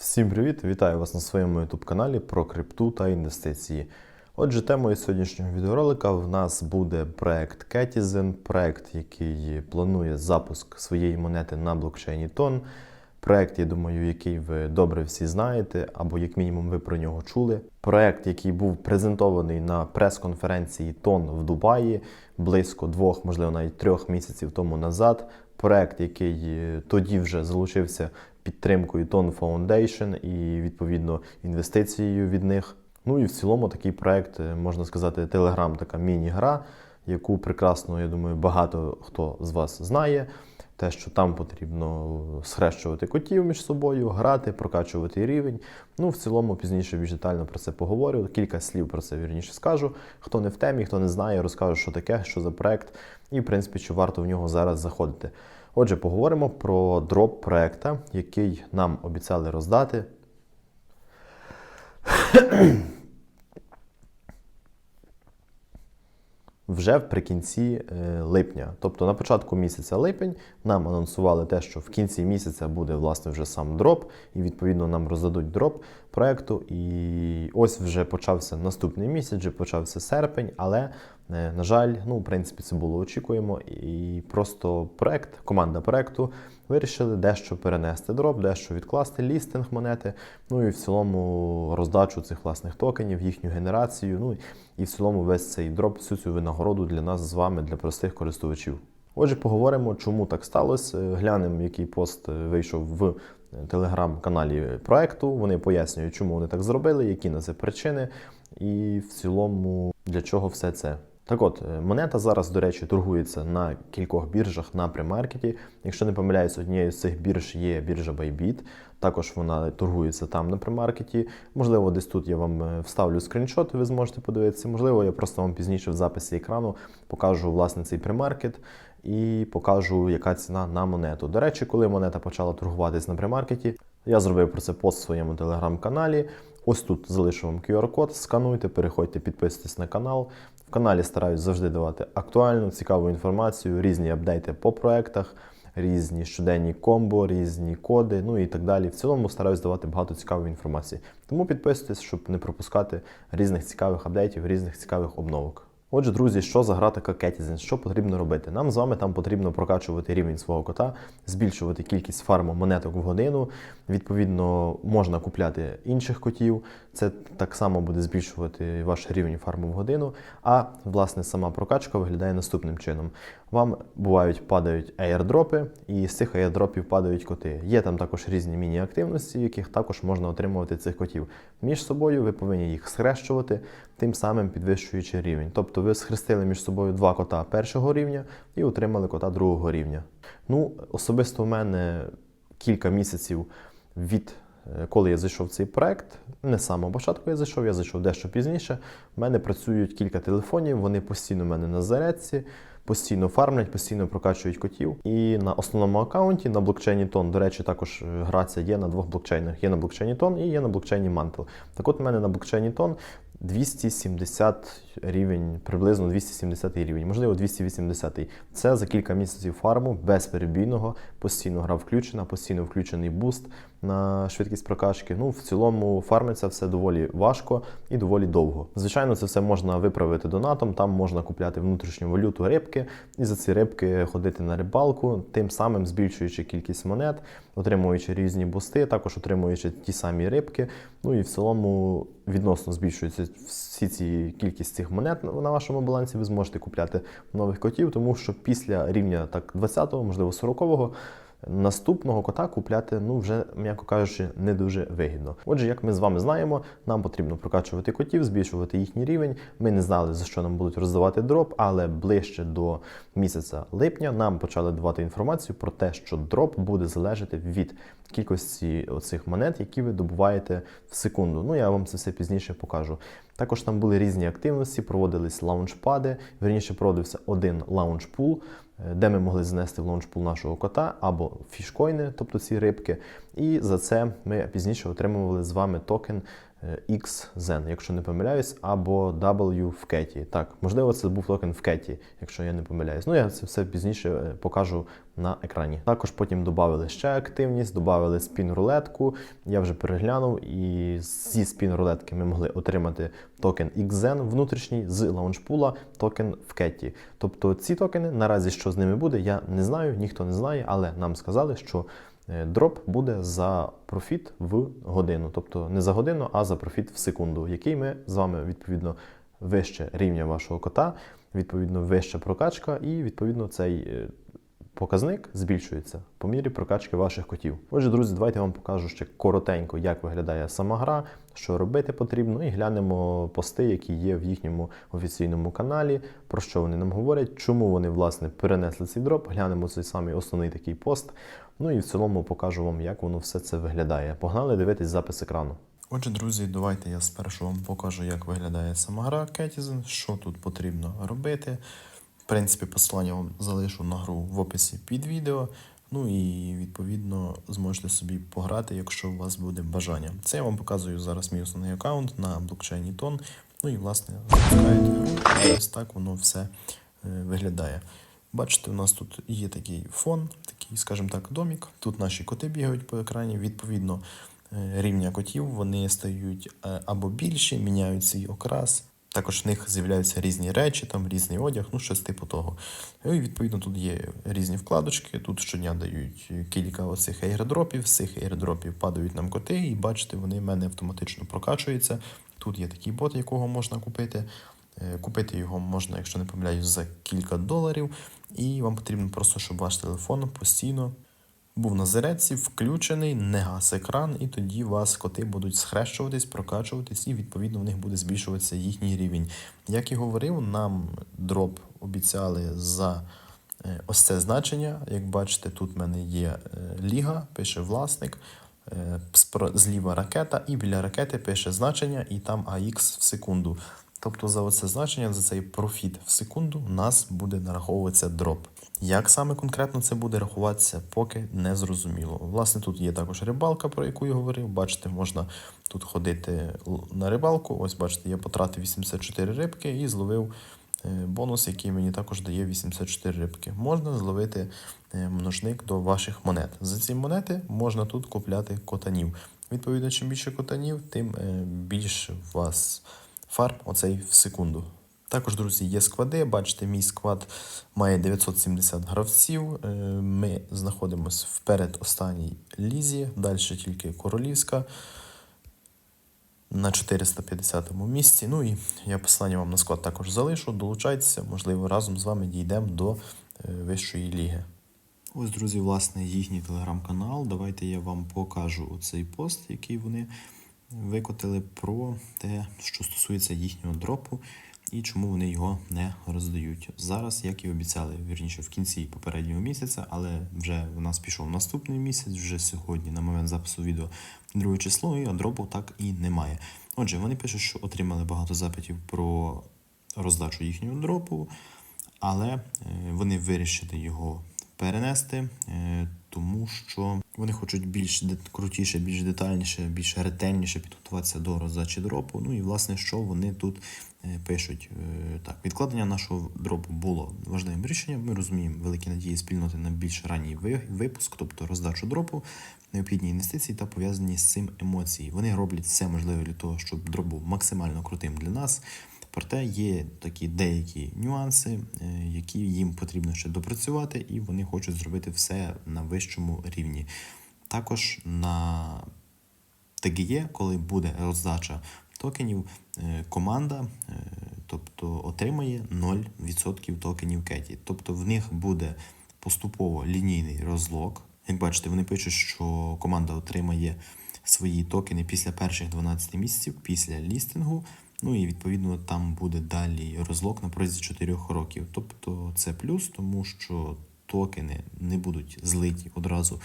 Всім привіт! Вітаю вас на своєму YouTube каналі про крипту та інвестиції. Отже, темою сьогоднішнього відеоролика в нас буде проект Ketizen, проект, який планує запуск своєї монети на блокчейні Тон. Проект, я думаю, який ви добре всі знаєте, або як мінімум ви про нього чули. Проект, який був презентований на прес-конференції Тон в Дубаї близько двох, можливо, навіть трьох місяців тому назад. Проект, який тоді вже залучився підтримкою Tone Foundation і відповідно інвестицією від них. Ну і в цілому такий проект, е, можна сказати, Telegram, така міні-гра, яку прекрасно, я думаю, багато хто з вас знає. Те, що там потрібно схрещувати котів між собою, грати, прокачувати рівень. Ну, в цілому, пізніше більш детально про це поговорю. Кілька слів про це вірніше скажу. Хто не в темі, хто не знає, розкажу, що таке, що за проект, і в принципі, чи варто в нього зараз заходити. Отже, поговоримо про дроп проекта, який нам обіцяли роздати. Вже вприкінці е, липня, тобто на початку місяця липень, нам анонсували те, що в кінці місяця буде власне вже сам дроп, і відповідно нам роздадуть дроп проекту. І ось вже почався наступний місяць, вже почався серпень, але на жаль, ну в принципі, це було очікуємо. І просто проект, команда проекту вирішили дещо перенести дроп, дещо відкласти лістинг монети. Ну і в цілому роздачу цих власних токенів, їхню генерацію. Ну і в цілому весь цей дроп, всю цю винагороду для нас з вами, для простих користувачів. Отже, поговоримо, чому так сталося. Глянемо, який пост вийшов в телеграм-каналі проекту. Вони пояснюють, чому вони так зробили, які на це причини, і в цілому для чого все це. Так от, монета зараз, до речі, торгується на кількох біржах на премаркеті. Якщо не помиляюсь, однією з цих бірж є біржа Bybit. Також вона торгується там на премаркеті. Можливо, десь тут я вам вставлю скріншот, ви зможете подивитися. Можливо, я просто вам пізніше в записі екрану покажу власне цей премаркет і покажу, яка ціна на монету. До речі, коли монета почала торгуватись на премаркеті, я зробив про це пост в своєму телеграм-каналі. Ось тут залишу вам QR-код, скануйте, переходьте, підписуйтесь на канал. Каналі стараюсь завжди давати актуальну, цікаву інформацію, різні апдейти по проектах, різні щоденні комбо, різні коди, ну і так далі. В цілому стараюсь давати багато цікавої інформації. Тому підписуйтесь, щоб не пропускати різних цікавих апдейтів, різних цікавих обновок. Отже, друзі, що за гра така Кетізен? Що потрібно робити? Нам з вами там потрібно прокачувати рівень свого кота, збільшувати кількість фарму монеток в годину. Відповідно, можна купляти інших котів. Це так само буде збільшувати ваш рівень фарму в годину. А власне сама прокачка виглядає наступним чином. Вам бувають падають аєрдропи, і з цих аєрдропів падають коти. Є там також різні міні-активності, в яких також можна отримувати цих котів. Між собою ви повинні їх схрещувати, тим самим підвищуючи рівень. Тобто ви схрестили між собою два кота першого рівня і отримали кота другого рівня. Ну, особисто в мене кілька місяців від коли я зайшов в цей проект, не з самого початку я зайшов, я зайшов дещо пізніше. У мене працюють кілька телефонів, вони постійно в мене на зарядці, постійно фармлять, постійно прокачують котів. І на основному аккаунті на блокчейні Тон, до речі, також грація є на двох блокчейнах. Є на блокчейні Тон і є на блокчейні Mantle. Так от у мене на блокчейні Тон 270 рівень, приблизно 270 рівень, можливо, 280. Це за кілька місяців фарму безперебійного, постійно гра включена, постійно включений буст на швидкість прокачки. Ну, в цілому фармиться все доволі важко і доволі довго. Звичайно, це все можна виправити донатом. Там можна купляти внутрішню валюту рибки і за ці рибки ходити на рибалку, тим самим збільшуючи кількість монет, отримуючи різні бусти, також отримуючи ті самі рибки. Ну і в цілому відносно збільшується всі ці кількість цих монет на вашому балансі. Ви зможете купляти нових котів, тому що після рівня так 20-го, можливо, 40-го, Наступного кота купляти, ну вже, м'яко кажучи, не дуже вигідно. Отже, як ми з вами знаємо, нам потрібно прокачувати котів, збільшувати їхній рівень. Ми не знали, за що нам будуть роздавати дроп, але ближче до місяця липня нам почали давати інформацію про те, що дроп буде залежати від кількості оцих монет, які ви добуваєте в секунду. Ну я вам це все пізніше покажу. Також там були різні активності, проводились лаунчпади. Верніше проводився один лаунчпул, де ми могли занести в лончпул нашого кота або фішкоїни, тобто ці рибки. І за це ми пізніше отримували з вами токен XZen, якщо не помиляюсь, або W в кеті. Так, можливо, це був токен в кеті, якщо я не помиляюсь. Ну, я це все пізніше е, покажу на екрані. Також потім додали ще активність, додали спін-рулетку. Я вже переглянув, і зі спін-рулетки ми могли отримати токен XZen внутрішній з лаунчпула, токен в кеті. Тобто ці токени наразі що з ними буде, я не знаю, ніхто не знає, але нам сказали, що е, дроп буде за профіт в годину. Тобто не за годину, а за профіт в секунду, який ми з вами відповідно вище рівня вашого кота, відповідно вища прокачка, і відповідно цей. е, Показник збільшується по мірі прокачки ваших котів. Отже, друзі, давайте я вам покажу ще коротенько, як виглядає сама гра, що робити потрібно, і глянемо пости, які є в їхньому офіційному каналі, про що вони нам говорять, чому вони власне перенесли цей дроп. Глянемо цей самий основний такий пост. Ну і в цілому покажу вам, як воно все це виглядає. Погнали дивитись запис екрану. Отже, друзі, давайте я спершу вам покажу, як виглядає сама гра Catizen, що тут потрібно робити. В принципі, посилання вам залишу на гру в описі під відео. Ну і відповідно зможете собі пограти, якщо у вас буде бажання. Це я вам показую зараз мій основний аккаунт на блокчейні Тон. Ну і власне запускаєте Ось так воно все е, виглядає. Бачите, у нас тут є такий фон, такий, скажімо так, домік. Тут наші коти бігають по екрані. Відповідно, е, рівня котів вони стають е, або більші, міняють свій окрас. Також в них з'являються різні речі, там різний одяг, ну щось типу того. Ну і відповідно тут є різні вкладочки. Тут щодня дають кілька оцих аірдропів. З цих аірдропів падають нам коти, і бачите, вони в мене автоматично прокачуються. Тут є такий бот, якого можна купити. Е, Купити його можна, якщо не помиляюсь, за кілька доларів. І вам потрібно просто, щоб ваш телефон постійно був на зарядці, включений, не гас екран, і тоді вас коти будуть схрещуватись, прокачуватись, і відповідно в них буде збільшуватися їхній рівень. Як і говорив, нам дроп обіцяли за е, ось це значення. Як бачите, тут в мене є е, ліга, пише власник. е, Зліва ракета, і біля ракети пише значення, і там AX в секунду. Тобто за оце значення, за цей профіт в секунду, у нас буде нараховуватися дроп. Як саме конкретно це буде рахуватися, поки не зрозуміло. Власне, тут є також рибалка, про яку я говорив. Бачите, можна тут ходити на рибалку. Ось бачите, я потратив 84 рибки і зловив е, бонус, який мені також дає 84 рибки. Можна зловити е, множник до ваших монет. За ці монети можна тут купляти котанів. Відповідно, чим більше котанів, тим е, більше у вас фарм оцей в секунду. Також, друзі, є склади. Бачите, мій склад має 970 гравців. Е, Ми знаходимося в передостанній лізі, далі тільки королівська на 450 місці. Ну і я посилання вам на склад також залишу. Долучайтеся, можливо, разом з вами дійдемо до е, вищої ліги. Ось, друзі, власне, їхній телеграм-канал. Давайте я вам покажу оцей пост, який вони викотили про те, що стосується їхнього дропу і чому вони його не роздають. Зараз, як і обіцяли, вірніше в кінці попереднього місяця, але вже в нас пішов наступний місяць, вже сьогодні, на момент запису відео, друге число, і дропу так і немає. Отже, вони пишуть, що отримали багато запитів про роздачу їхнього дропу, але е, вони вирішили його перенести, е, тому що вони хочуть більш крутіше, більш детальніше, більш ретельніше підготуватися до роздачі дропу. Ну і власне, що вони тут е, пишуть. Е, Так, відкладення нашого дропу було важливим рішенням. Ми розуміємо великі надії спільноти на більш ранній випуск, тобто роздачу дропу, необхідні інвестиції та пов'язані з цим емоції. Вони роблять все можливе для того, щоб дроп був максимально крутим для нас. Проте є такі деякі нюанси, е, які їм потрібно ще допрацювати, і вони хочуть зробити все на вищому рівні. Також на ТГЄ, коли буде роздача токенів, е, команда е, тобто, отримає 0% токенів Кеті. Тобто в них буде поступово лінійний розлог. Як бачите, вони пишуть, що команда отримає свої токени після перших 12 місяців, після лістингу. Ну і відповідно там буде далі розлог на протязі 4 років. Тобто це плюс, тому що токени не будуть злиті одразу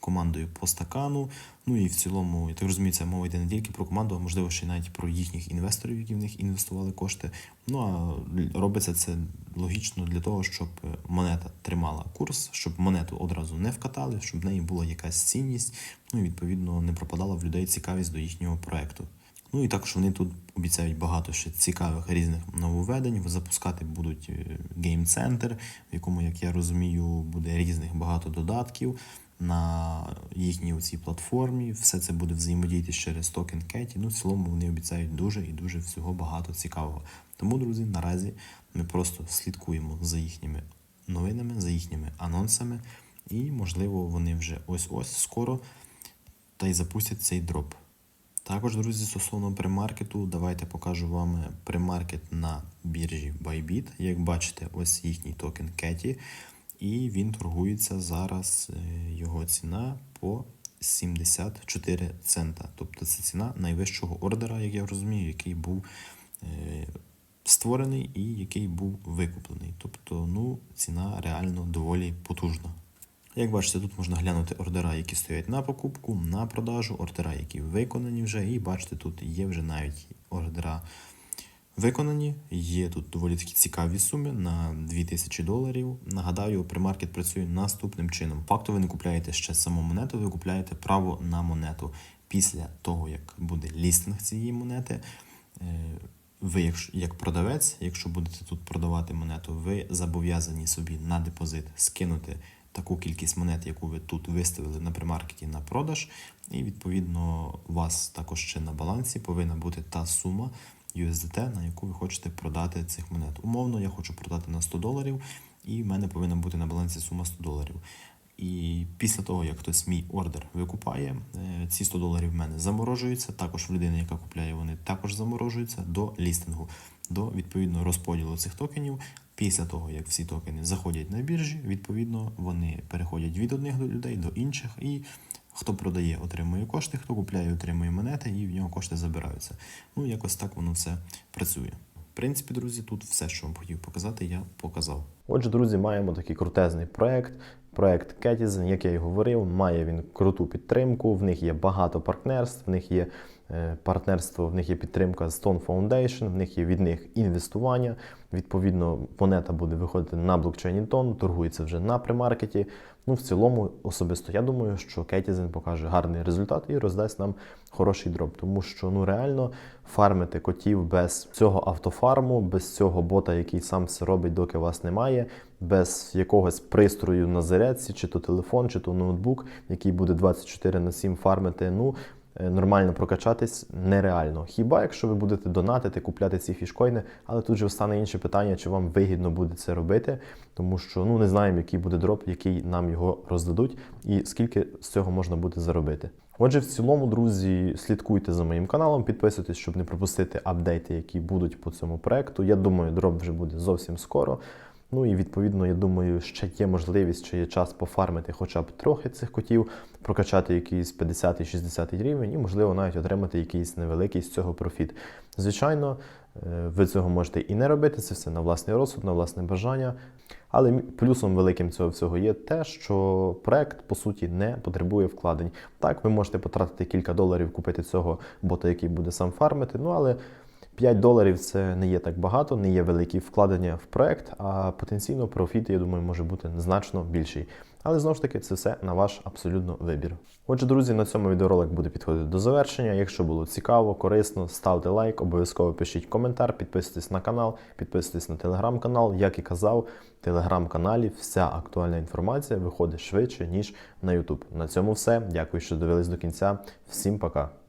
командою по стакану. Ну і в цілому, я так розумію, це мова йде не тільки про команду, а можливо ще й навіть про їхніх інвесторів, які в них інвестували кошти. Ну а робиться це логічно для того, щоб монета тримала курс, щоб монету одразу не вкатали, щоб в неї була якась цінність. Ну і відповідно не пропадала в людей цікавість до їхнього проекту. Ну і також вони тут обіцяють багато ще цікавих різних нововведень. Запускати будуть гейм-центр, в якому, як я розумію, буде різних багато додатків на їхній цій платформі. Все це буде взаємодіяти через токен Кеті. Ну, в цілому вони обіцяють дуже і дуже всього багато цікавого. Тому, друзі, наразі ми просто слідкуємо за їхніми новинами, за їхніми анонсами, і, можливо, вони вже ось-ось скоро та й запустять цей дроп. Також, друзі, стосовно премаркету, давайте покажу вам премаркет на біржі Bybit. Як бачите, ось їхній токен Кеті. І він торгується зараз, е, його ціна по 74 цента. Тобто це ціна найвищого ордера, як я розумію, який був е, створений і який був викуплений. Тобто, ну, ціна реально доволі потужна. Як бачите, тут можна глянути ордера, які стоять на покупку, на продажу, ордера, які виконані вже. І бачите, тут є вже навіть ордера виконані. Є тут доволі такі цікаві суми на 2000 доларів. Нагадаю, примаркет працює наступним чином. Факту ви не купляєте ще саму монету, ви купляєте право на монету. Після того, як буде лістинг цієї монети, е, ви, якщо як продавець, якщо будете тут продавати монету, ви зобов'язані собі на депозит скинути таку кількість монет, яку ви тут виставили на примаркеті на продаж, і відповідно у вас також ще на балансі повинна бути та сума USDT, на яку ви хочете продати цих монет. Умовно, я хочу продати на 100 доларів, і в мене повинна бути на балансі сума 100 доларів. І після того, як хтось мій ордер викупає, е, ці 100 доларів в мене заморожуються. Також в людини, яка купляє, вони також заморожуються до лістингу, до відповідно розподілу цих токенів. Після того, як всі токени заходять на біржі, відповідно вони переходять від одних людей до інших. І хто продає, отримує кошти, хто купляє, отримує монети, і в нього кошти забираються. Ну, якось так воно все працює. В принципі, друзі, тут все, що вам хотів показати, я показав. Отже, друзі, маємо такий крутезний проект. Проект Ketizen, як я і говорив, має він круту підтримку. В них є багато партнерств, в них є партнерство, в них є підтримка з Stone Foundation, в них є від них інвестування. Відповідно, монета буде виходити на блокчейні Тон, торгується вже на примаркеті. Ну, в цілому, особисто я думаю, що Ketizen покаже гарний результат і роздасть нам хороший дроп, тому що ну реально фармити котів без цього автофарму, без цього бота, який сам все робить, доки вас немає, без якогось пристрою на зарядці, чи то телефон, чи то ноутбук, який буде 24 на 7 фармити. Ну е, нормально прокачатись нереально. Хіба якщо ви будете донатити, купляти ці фішкоїни, але тут же встане інше питання, чи вам вигідно буде це робити, тому що ну не знаємо, який буде дроп, який нам його роздадуть, і скільки з цього можна буде заробити. Отже, в цілому, друзі, слідкуйте за моїм каналом, підписуйтесь, щоб не пропустити апдейти, які будуть по цьому проекту. Я думаю, дроп вже буде зовсім скоро. Ну і відповідно, я думаю, ще є можливість, ще є час пофармити хоча б трохи цих котів, прокачати якийсь 50-60 рівень і, можливо, навіть отримати якийсь невеликий з цього профіт. Звичайно, е, ви цього можете і не робити, це все на власний розсуд, на власне бажання. Але плюсом великим цього всього є те, що проект по суті не потребує вкладень. Так, ви можете потратити кілька доларів, купити цього бота, який буде сам фармити. Ну але 5 доларів це не є так багато, не є великі вкладення в проект, а потенційно профіт, я думаю, може бути значно більший. Але знову ж таки, це все на ваш абсолютно вибір. Отже, друзі, на цьому відеоролик буде підходити до завершення. Якщо було цікаво, корисно, ставте лайк, обов'язково пишіть коментар, підписуйтесь на канал, підписуйтесь на телеграм-канал. Як і казав, в телеграм-каналі вся актуальна інформація виходить швидше, ніж на YouTube. На цьому все. Дякую, що дивились до кінця. Всім пока.